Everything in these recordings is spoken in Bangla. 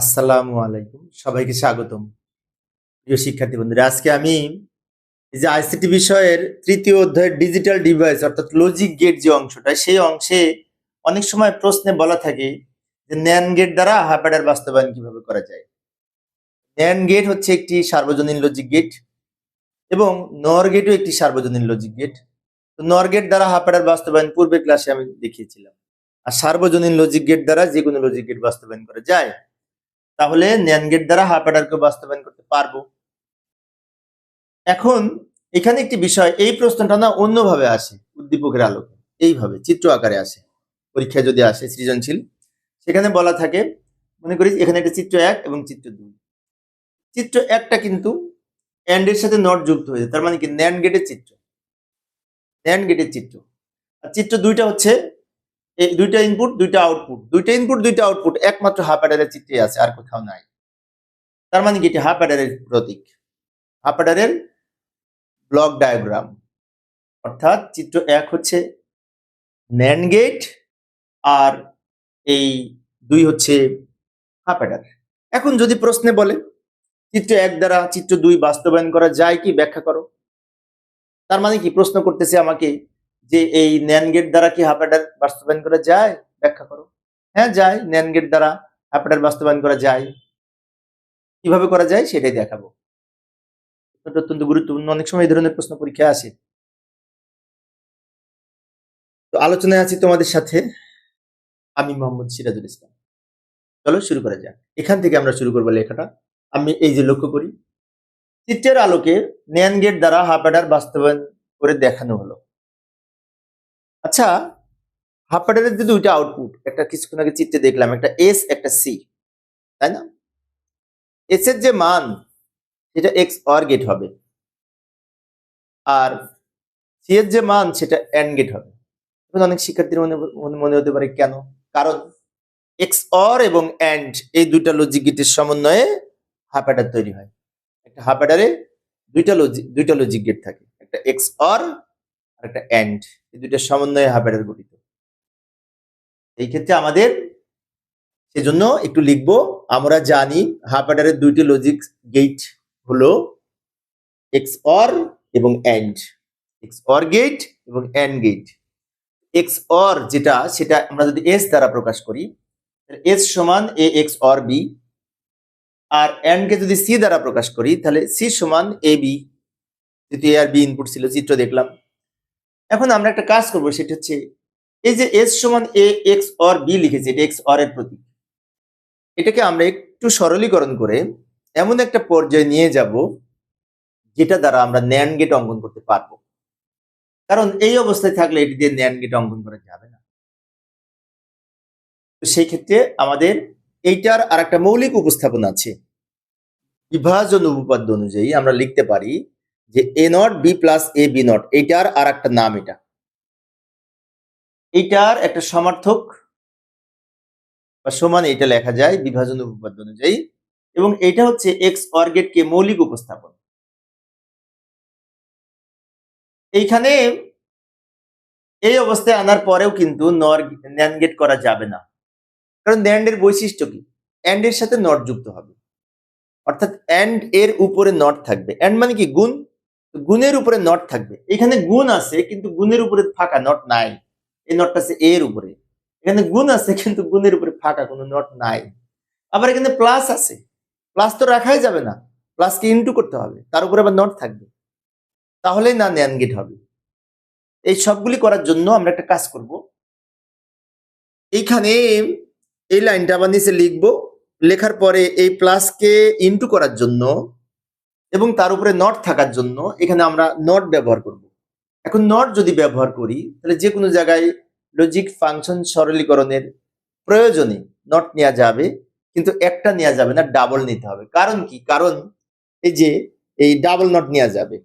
আসসালামু আলাইকুম। সবাইকে স্বাগতম। প্রিয় শিক্ষার্থী বন্ধুরা, আজকে আমি এই যে আইসিটি বিষয়ের তৃতীয় অধ্যায়ের ডিজিটাল ডিভাইস অর্থাৎ লজিক গেট যে অংশটা, সেই অংশে অনেক সময় প্রশ্নে বলা থাকে যে ন্যান গেট দ্বারা হাইপাডার বাস্তবায়ন কীভাবে করা যায়। ন্যান গেট হচ্ছে একটি সার্বজনীন লজিক গেট এবং নর গেটও একটি সার্বজনীন লজিক গেট তো নর গেট দ্বারা হাইপাডার বাস্তবায়ন পূর্বে ক্লাসে আমি দেখিয়েছিলাম। আর সার্বজনীন লজিক গেট দ্বারা যে কোনো লজিক গেট বাস্তবায়ন করা যায়। তাহলে ন্যান গেট দ্বারা হাইপাডারকে বাস্তবায়ন করতে পারব। এখন এখানে একটি বিষয়, এই প্রশ্নটা না অন্যভাবে আসে উদ্দীপকের আলোকে। এইভাবে চিত্র আকারে আসে, পরীক্ষায় যদি আসে সৃজনশীল। সেখানে বলা থাকে, মনে করি এখানে একটা চিত্র এক এবং চিত্র দুই। চিত্র একটা কিন্তু অ্যান্ড এর সাথে নট যুক্ত হয়েছে তার মানে কি? ন্যান গেটের চিত্র। ন্যান গেটের চিত্র। আর চিত্র দুইটা হচ্ছে এই দুইটা ইনপুট দুইটা আউটপুট দুইটা ইনপুট দুইটা আউটপুট একমাত্র হাফ অ্যাডারের চিত্রে আছে, আর কোথাও নাই। তার মানে কি? এটি হাফ অ্যাডারের প্রতীক। হাফ অ্যাডারের ব্লক ডায়াগ্রাম অর্থাৎ চিত্র এক হচ্ছে ন্যান গেট আর এই দুই হচ্ছে হাফ অ্যাডার এখন যদি প্রশ্নে বলে, চিত্র এক দ্বারা চিত্র দুই বাস্তবায়ন করা যায় কি? ব্যাখ্যা করো। তার মানে কি? প্রশ্ন করতেছে আমাকে যে এই ন্যান গেট দ্বারা কি হাফ অ্যাডার বাস্তবায়ন করা যায়? ব্যাখ্যা করো। হ্যাঁ যায়। ন্যান গেট দ্বারা হাফ অ্যাডার বাস্তবায়ন করা যায়। কীভাবে করা যায় সেটাই দেখাবো। অত্যন্ত গুরুত্বপূর্ণ। অনেক সময় এই ধরনের প্রশ্ন পরীক্ষা আসে। তো আলোচনায় আছি তোমাদের সাথে। আমি মোহাম্মদ সিরাজুল ইসলাম। চলো শুরু করা যাক। এখান থেকে আমরা শুরু করব লেখাটা। আমি এই যে লক্ষ্য করি, চিত্রের আলোকে ন্যান গেট দ্বারা হাফ অ্যাডার বাস্তবায়ন করে দেখানো হলো। আচ্ছা হাফ অ্যাডারের যে দুইটা আউটপুট একটা কিছুক্ষণ আগে চিত্রে দেখলাম, একটা এস একটা সি তাই না? এস এর যে মান, সেটা এক্স অর গেট হবে। আর সি এর যে মান, সেটা এন্ড গেট হবে। এখন অনেক শিক্ষার্থীর মনে, মনে- হতে পারে কেন? কারণ এক্স অর এবং এন্ড এই দুইটা লজিক গেটের সমন্বয়ে হাফ অ্যাডার তৈরি হয়। একটা হাফ অ্যাডারে দুইটা লজিক দুইটা লজিক গেট থাকে। একটা এক্স অর আর একটা এন্ড এই দুইটার সমন্বয়ে হাফ অ্যাডার গঠিত। এই ক্ষেত্রে আমাদের সেজন্য একটু লিখব, আমরা জানি হাফ অ্যাডারের দুইটি লজিক গেট হলো এক্স অর এবং এন্ড এক্স অর গেট এবং এন্ড গেট এক্স অর যেটা, সেটা আমরা যদি এস দ্বারা প্রকাশ করি এস সমান এ এক্স অর বি আর কে যদি সি দ্বারা প্রকাশ করি, তাহলে সি সমান এ বি যেহেতু এ আর বি ইনপুট ছিল, চিত্র দেখলাম। এখন আমরা একটা কাজ করব, সেটা হচ্ছে এই যে এস সমান এ এক্স অর বি লিখেছি, এটা এক্স অর এর প্রতীক। এটাকে আমরা একটু সরলীকরণ করে এমন একটা পর্যায়ে নিয়ে যাব, যেটা দ্বারা আমরা ন্যান গেট অঙ্কন করতে পারব। কারণ এই অবস্থায় থাকলে এটি দিয়ে ন্যান গেট অঙ্কন করা যাবে না। তো সেই ক্ষেত্রে আমাদের এইটার আর একটা মৌলিক উপস্থাপন আছে। বিভাজন উপপাদ্য অনুযায়ী আমরা লিখতে পারি যে A not B plus A B not এইটার আর একটা নাম এটা। এইটার একটা সমার্থক বা সমান এটা লেখা যায় বিভাজন উপপাদ্য অনুযায়ী এবং এটা হচ্ছে এক্স অর্গেট কে মৌলিক উপস্থাপন। এইখানে এই অবস্থায় আনার পরেও কিন্তু নর ন্যান গেট করা যাবে না। কারণ ন্যান্ডের বৈশিষ্ট্য কি? অ্যান্ড এর সাথে নট যুক্ত হবে। অর্থাৎ অ্যান্ড এর উপরে নট থাকবে। অ্যান্ড মানে কি? গুণ গুণের উপরে নট থাকবে। এখানে গুণ আছে, কিন্তু গুণের উপরে ফাঁকা নট নাই। এই নটটা আছে এর উপরে। এখানে গুণ আছে, কিন্তু গুণের উপরে ফাঁকা কোনো নট নাই। আবার এখানে প্লাস আছে। প্লাস তো রাখাই যাবে না। প্লাসকে ইনটু করতে হবে। তার উপরে আবার নট থাকবে। তাহলেই না ন্যান গেট হবে। এই সবগুলি করার জন্য আমরা একটা কাজ করব। এইখানে এই লাইনটা আবার নিচে লিখব। লেখার পরে এই প্লাসকে ইনটু করার জন্য এবং তার উপরে নট থাকার জন্য এখানে আমরা নট ব্যবহার করব। এখন নট যদি ব্যবহার করি, তাহলে যে কোনো জায়গায় লজিক ফাংশন সরলীকরণের প্রয়োজনে নট নেওয়া যাবে, কিন্তু একটা নেওয়া যাবে না ডাবল নিতে হবে। কারণ কি? কারণ এই যে, এই ডাবল নট নেওয়া যাবে।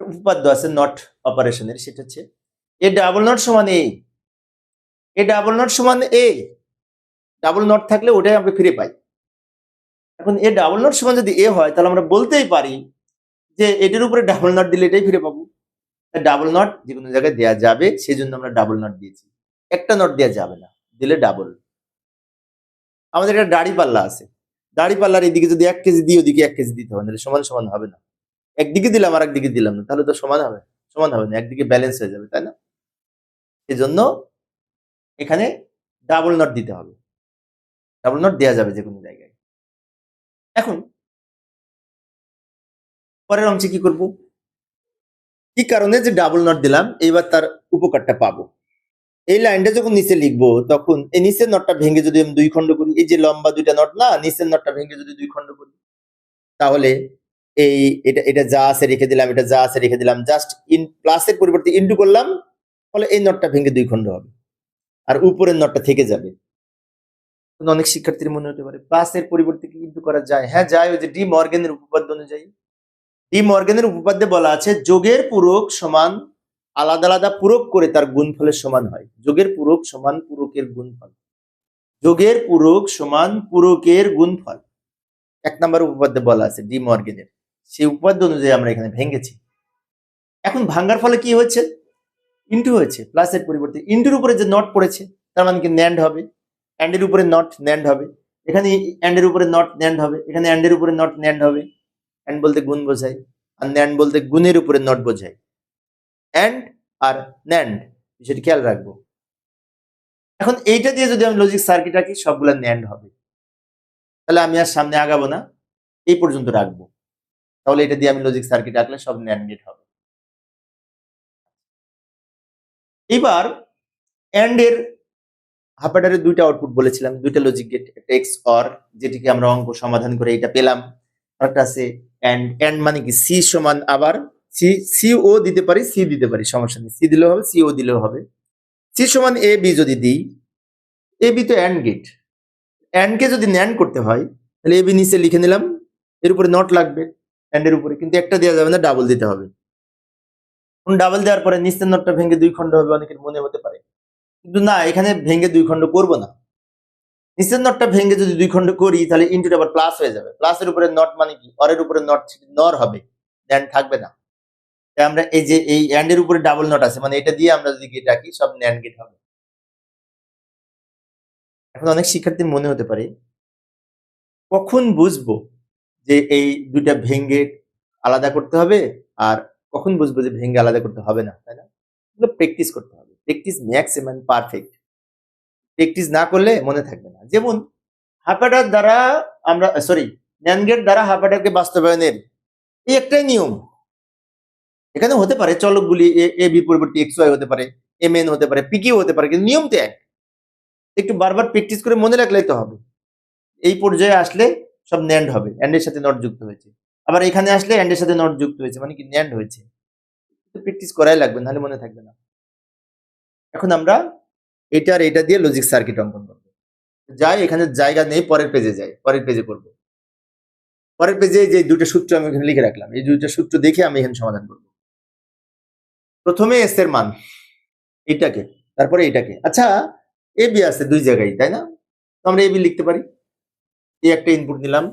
উপপাদ্য আছে নট অপারেশনের সেটা হচ্ছে, এ ডাবল নট সমান এ এ ডাবল নট সমান এ ডাবল নট থাকলে ওটাই আমরা ফিরে পাই। এখন এ ডাবল নট সমান যদি এ হয়, তাহলে আমরা বলতেই পারি যে এটার উপরে ডাবল নট দিলে এটাই ফিরে পাবো। ডাবল নট যে কোনো জায়গায় দেওয়া যাবে সেই জন্য আমরা ডাবল নট দিয়েছি। একটা নট দেওয়া যাবে না, দিলে ডাবল আমাদের একটা দাড়ি পাল্লা আছে। দাড়ি পাল্লার এদিকে যদি এক কেজি দিই, ওদিকে এক কেজি দিতে হবে, নাহলে সমান সমান হবে না। একদিকে দিলাম আর একদিকে দিলাম না, তাহলে তো সমান হবে সমান হবে না, একদিকে ব্যালেন্স হয়ে যাবে, তাই না? এজন্য এখানে ডাবল নট দিতে হবে। ডাবল নট দেওয়া যাবে যে কোনো জায়গায়। এখন। পরের অংশে কি করব? কি কারণে যে ডাবল নট দিলাম, এইবার তার উপকারটা পাবো। এই লাইনটা যখন নিচে লিখব, তখন এই নিচের নটটা ভেঙে যদি আমি দুই খণ্ড করি, এই যে লম্বা দুইটা নট না, নিচের নটটা ভেঙে যদি দুই খণ্ড করি, তাহলে এই এটা এটা যা আছে রেখে দিলাম, এটা যা আছে রেখে দিলাম জাস্ট ইন প্লাসের পরিবর্তে ইনটু করলাম ফলে এই নটটা ভেঙে দুই খণ্ড হবে। আর উপরের নটটা থেকে যাবে। অনেক শিক্ষার্থীর মনে হতে পারে। প্লাসের পরিবর্তে কি ইনটু করা যায়? হ্যাঁ যায় ওই যে ডি মর্গেনের উপপাদ্য অনুযায়ী। ডি মর্গেনের উপপাদ্যে বলা আছে, যোগের পূরক সমান আলাদা আলাদা পূরক করে তার গুণফলের সমান হয়। যোগের পূরক সমান পূরকের গুণফল। যোগের পূরক সমান পূরকের গুণফল। এক নম্বর উপপাদ্যে বলা আছে ডি মর্গেনের সেই উপপাদ্য অনুযায়ী আমরা এখানে ভেঙেছি। এখন ভাঙ্গার ফলে কি হয়েছে? ইন্টু হয়েছে। প্লাসের পরিবর্তে ইন্টুর উপরে যে নট পড়েছে, তার মানে কি ন্যান্ড হবে? অ্যান্ডের উপরে নট ন্যান্ড হবে। এখানে অ্যান্ডের উপরে নট ন্যান্ড হবে। এখানে অ্যান্ডের উপরে নট ন্যান্ড হবে। অ্যান্ড বলতে গুণ বোঝায়। আর ন্যান্ড বলতে গুণের উপরে নট বোঝায়। অ্যান্ড আর ন্যান্ড সেটা খেয়াল রাখব। এখন এইটা দিয়ে যদি আমি লজিক সার্কিট আঁকি, সবগুলো ন্যান্ড হবে। তাহলে আমি আর সামনে আগাবো না। এই পর্যন্ত রাখব। তাহলে এটা দিয়ে আমি লজিক সার্কিট আঁকলে সব ন্যান্ড গেট হবে। এবার হাফাডারের দুইটা আউটপুট বলেছিলাম, দুইটা লজিক গেট একটা এক্স অর যেটিকে আমরা অঙ্ক সমাধান করে এটা পেলাম। আরেকটা আছে অ্যান্ড অ্যান্ড মানে কি? সি সমান আবার সি সি ও দিতে পারি সি দিতে পারি, সমস্যা নেই। সি দিলেও হবে সি ও দিলেও হবে। সি সমান এ বি যদি দিই এ বি তো অ্যান্ড গেট অ্যান্ড কে যদি ন্যান্ড করতে হয়, তাহলে এ বি নিচে লিখে নিলাম, এর উপরে নট লাগবে। অ্যান্ড এর উপরে কিন্তু একটা দেওয়া যাবে না ডাবল দিতে হবে। ডাবল দেওয়ার পরে নিচের নটটা ভেঙে দুই খণ্ড হবে, অনেকের মনে হতে পারে। কিন্তু না, এখানে ভেঙে দুই খণ্ড করব না। নিচের নটটা ভেঙে যদি দুই খণ্ড করি, তাহলে ইন্টুটা আবার প্লাস হয়ে যাবে। প্লাসের উপরে নট মানে কি? অরের উপরে নট নর হবে ন্যান্ড থাকবে না। তাই আমরা এই যে এই অ্যান্ডের উপরে ডাবল নট আছে মানে এটা দিয়ে আমরা যদি গেট রাখি, সব ন্যান্ড গেট হবে। এখন অনেক শিক্ষার্থীর মনে হতে পারে, কখন বুঝব যে এই দুইটা ভেঙ্গে আলাদা করতে হবে, আর কখন বুঝব যে ভেঙ্গে আলাদা করতে হবে না, তাই না? প্র্যাকটিস করতে হবে। প্র্যাকটিস ম্যাক্সিমাম পারফেক্ট প্র্যাকটিস না করলে মনে থাকবে না। যেমন হাফাটার দ্বারা আমরা সরি ন্যানগেট দ্বারা হাফাটাকে বাস্তবায়নের এই একটাই নিয়ম। এখানে হতে পারে চলকগুলি এ বি পরিবর্তে এক্স, ওয়াই হতে পারে, এম এন হতে পারে পিকিউ হতে পারে, কিন্তু নিয়ম তো এক। একটু বারবার প্র্যাকটিস করে মনে রাখলেই তো হবে। এই পর্যায়ে আসলে সব ন্যান্ড হবে অ্যান্ডের সাথে নট যুক্ত হয়েছে। আবার এখানে আসলে অ্যান্ডের সাথে নট যুক্ত হয়েছে মানে কি ন্যান্ড হয়েছে। প্র্যাকটিস করাই লাগবে, নাহলে মনে থাকবে না। এখন আমরা এটা আর এটা দিয়ে লজিক সার্কিট অঙ্কন করব। যাই, এখানে জায়গা নেই, পরের পেজে যাই, পরের পেজে করব। পরের পেজে যে দুটো সূত্র আমি এখানে লিখে রাখলাম, এই দুইটা সূত্র দেখে আমি এখানে সমাধান করব। প্রথমে এস এর মান, এটাকে, তারপরে এটাকে। আচ্ছা এ বি আছে দুই জায়গায়, তাই না? তো আমরা এ বি লিখতে পারি। এই একটা ইনপুট নিলাম,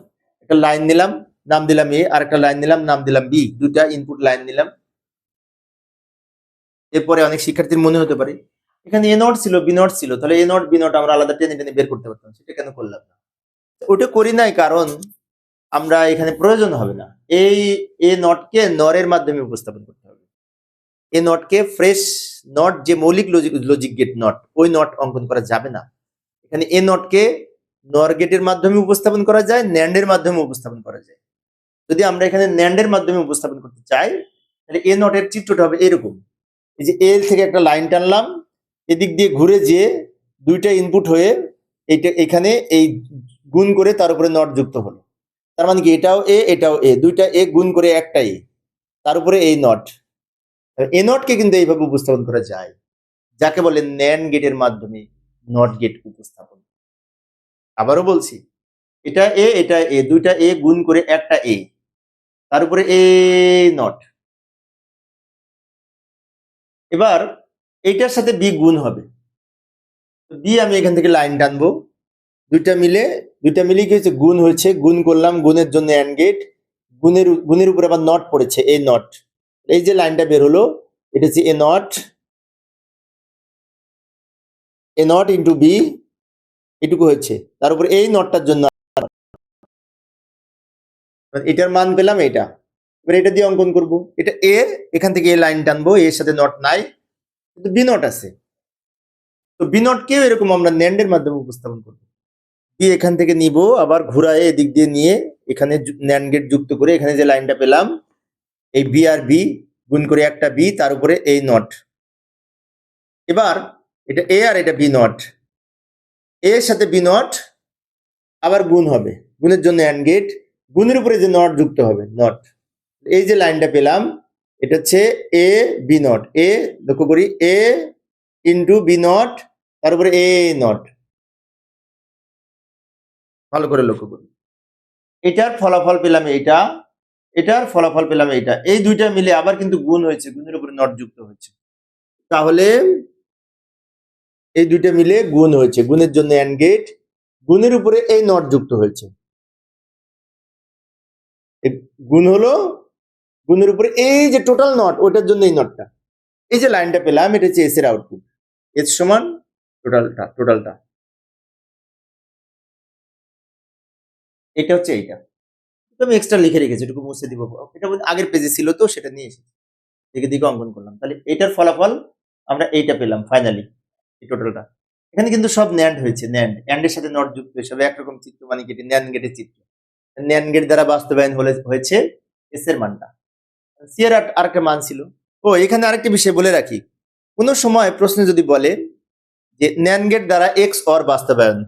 একটা লাইন নিলাম, নাম দিলাম এ আর একটা লাইন নিলাম, নাম দিলাম বি দুটা ইনপুট লাইন নিলাম। এরপরে অনেক শিক্ষার্থীর মনে হতে পারে এখানে এ নট ছিল বি নট ছিল, তাহলে এ নট বি নট আমরা আলাদা টেনে টেনে বের করতে পারতাম, সেটা কেন করলাম না? ওটা করি নাই কারণ আমরা এখানে প্রয়োজন হবে না। এই এ নটকে নরের মাধ্যমে উপস্থাপন করতে হবে। এ নটকে ফ্রেশ নট যে মৌলিক লজিক লজিক গেট নট ওই নট অঙ্কন করা যাবে না। এখানে এ নটকে নর গেটের মাধ্যমে উপস্থাপন করা যায় ন্যান্ডের মাধ্যমে উপস্থাপন করা যায়। যদি আমরা এখানে ন্যান্ডের মাধ্যমে উপস্থাপন করতে চাই, তাহলে এ নটের চিত্রটা হবে এরকম। এই যে এল থেকে একটা লাইন টানলাম এদিক দিয়ে ঘুরে যেয়ে দুইটা ইনপুট হয়ে এটা এখানে এই গুণ করে তার উপরে নট যুক্ত হলো। তার মানে কি? এটাও এ এটাও এ দুইটা এ গুণ করে একটা এ তার উপরে এই নট এ নটকে কিন্তু এইভাবে উপস্থাপন করা যায়। যাকে বলে ন্যান গেটের মাধ্যমে নট গেট উপস্থাপন। আবারও বলছি, এটা এ এটা এ দুইটা এ গুণ করে একটা এ তার উপরে এ নট এবার এইটার সাথে বি গুণ হবে। বি আমি এখান থেকে লাইন টানবো। দুইটা মিলে দুইটা মিলে কি হয়েছে? গুণ হয়েছে। গুণ করলাম, গুণের জন্য অ্যান্ড গেট গুণের গুণের উপরে আবার নট পড়েছে এ নট এই যে লাইনটা বের হলো, এটা হচ্ছে A not A not into B এটুকু হয়েছে। তার উপর এই নটটার জন্য এটার মান পেলাম এটা এবার এটা দিয়ে অঙ্কন করব। এটা এ এখান থেকে এ লাইন টানবো এর সাথে নট নাই। কিন্তু বি নট আছে। তো বি নট এরকম আমরা ন্যান্ডের মাধ্যমে উপস্থাপন করব। বি এখান থেকে নিব, আবার ঘুরায় এদিক দিয়ে নিয়ে এখানে ন্যান্ড গেট যুক্ত করে এখানে যে লাইনটা পেলাম, এই বি আর বি গুণ করে একটা বি তার উপরে এই নট। এবার এটা এ আর এটা বি নট। এর সাথে বি নট, আবার গুণ হবে। গুণের জন্য অ্যান্ড গেট, গুণের উপরে যে নট যুক্ত হবে, নট। এই যে লাইনটা পেলাম এটা হচ্ছে এ বি নট এ লক্ষ্য করি এ ইন্টু বি নট তার উপরে এ নট ভালো করে লক্ষ্য করি এটার ফলাফল পেলাম এইটা, এটার ফলাফল পেলাম এইটা। এই দুইটা মিলে আবার কিন্তু গুণ হয়েছে, গুণের উপরে নট যুক্ত হয়েছে। তাহলে এই দুইটা মিলে গুণ হয়েছে, গুণের জন্য অ্যান্ড গেট গুণের উপরে এই নট যুক্ত হয়েছে। গুণ হলো গুণের উপরে এই যে টোটাল নট ওইটার জন্য এই নটটা এই যে লাইনটা পেলাম, এটা হচ্ছে এস এর আউটপুট এস সমান টোটালটা টোটালটা এটা হচ্ছে এইটা। আমি এক্সট্রা লিখে রেখেছি, এটুকু মুছে দিব। এটা আগের পেজে ছিল তো, সেটা নিয়ে এসেছি। দিকে দিকে অঙ্কন করলাম। তাহলে এটার ফলাফল আমরা এইটা পেলাম ফাইনালি এই টোটালটা এখানে কিন্তু সব ন্যান্ড হয়েছে ন্যান্ড অ্যান্ডের সাথে নট যুক্ত সব একরকম চিত্র মানে কেটে ন্যান্ড গেটের চিত্র। ন্যান্ড গেট দ্বারা বাস্তবায়ন হলে, হয়েছে এস এর মানটা। সি আর- আরেকটা মান ছিল। ও, এখানে আরেকটা বিষয় বলে রাখি। কোনো সময় প্রশ্নে যদি বলে যে ন্যান্ড গেট দ্বারা এক্স অর বাস্তবায়ন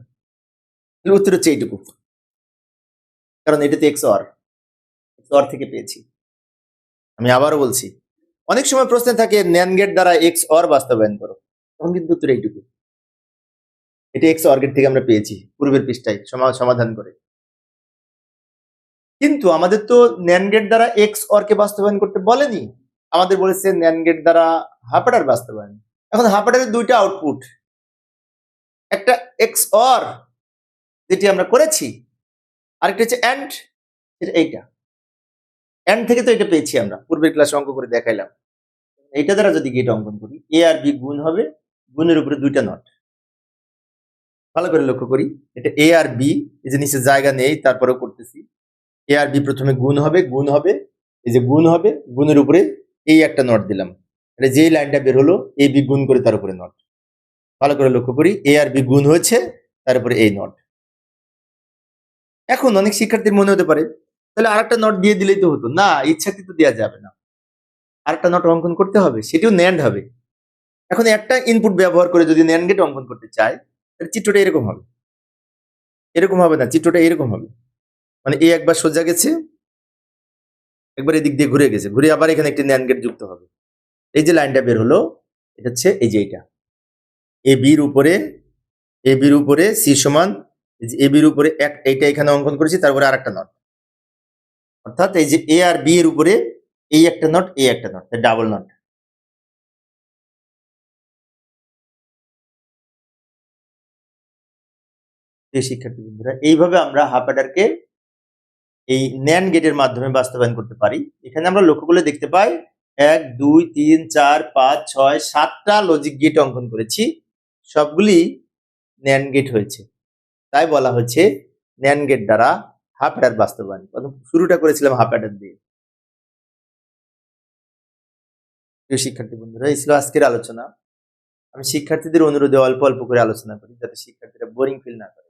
উত্তর হচ্ছে এইটুকু। কারণ এটাতে এক্স অর এক্স অর থেকে পেয়েছি। আমি আবারও বলছি, অনেক সময় প্রশ্নে থাকে ন্যান্ড গেট দ্বারা এক্স অর বাস্তবায়ন করো, তখন কিন্তু উত্তর এইটুকু। এটা এক্স অর গেট থেকে আমরা পেয়েছি, পূর্বের পৃষ্ঠায় সমা- সমাধান করে। কিন্তু আমাদের তো ন্যান গেট দ্বারা এক্স অর কে বাস্তবায়ন করতে বলেনি। আমাদের বলেছে ন্যান গেট দ্বারা হাফাডার বাস্তবায়ন। এখন হাফাডারের দুইটা আউটপুট একটা এক্স অর যেটি আমরা করেছি, আরেকটা হচ্ছে অ্যান্ড এইটা। অ্যান্ড থেকে তো এটা পেয়েছি আমরা, পূর্বের ক্লাসে অঙ্ক করে দেখাইলাম। এইটা দ্বারা যদি গেট অঙ্কন করি এ আর বি গুণ হবে, গুণের উপরে দুইটা নট ভালো করে লক্ষ্য করি, এটা এ আর বি এই যে নিচে জায়গা নেই, তারপরেও করতেছি। এ আর বি প্রথমে গুণ হবে গুণ হবে, এই যে গুণ হবে, গুণের উপরে এই একটা নট দিলাম। এটা যেই লাইনটা বের হলো এ বি গুণ করে তার উপরে নট। ভালো করে লক্ষ্য করি এ আর বি গুণ হয়েছে, তার উপরে এই নট। এখন অনেক শিক্ষার্থীর মনে হতে পারে, তাহলে আরেকটা নট দিয়ে দিলেই তো হতো। না, ইচ্ছাকৃত দেওয়া যাবে না। আরেকটা নট অঙ্কন করতে হবে, সেটিও ন্যান্ড হবে। এখন একটা ইনপুট ব্যবহার করে যদি ন্যান্ড গেট অঙ্কন করতে চাই তাহলে চিত্রটা এরকম হবে। এরকম হবে না, চিত্রটা এরকম হবে। মানে এ একবার সোজা গেছে, একবার এদিক দিয়ে ঘুরে গেছে। ঘুরে আবার এখানে একটি ন্যান গেট যুক্ত হবে। এই যে লাইনটা বের হলো, এটা হচ্ছে এই যে এইটা। এ বির উপরে, এ বির উপরে সি সমান এ বির উপরে এক, এইটা এখানে অঙ্কন করেছি, তারপরে আর একটা নট। অর্থাৎ এই যে এ আর বি এর উপরে এই একটা নট এই একটা নট ডাবল নট। শিক্ষার্থী বন্ধুরা এইভাবে আমরা হাফ অ্যাডারকে এই ন্যান গেটের মাধ্যমে বাস্তবায়ন করতে পারি। এখানে আমরা লক্ষ্য করলে দেখতে পাই, এক, দুই, তিন, চার, পাঁচ, ছয়, সাতটা লজিক গেট অঙ্কন করেছি। সবগুলি ন্যান গেট হয়েছে। তাই বলা হচ্ছে ন্যান গেট দ্বারা হাফ অ্যাডার বাস্তবায়ন। প্রথম শুরুটা করেছিলাম হাফ অ্যাডার দিয়ে। প্রিয় শিক্ষার্থী বন্ধুরা, এই ছিল আজকের আলোচনা। আমি শিক্ষার্থীদের অনুরোধে অল্প অল্প করে আলোচনা করি, যাতে শিক্ষার্থীরা বোরিং ফিল না করে।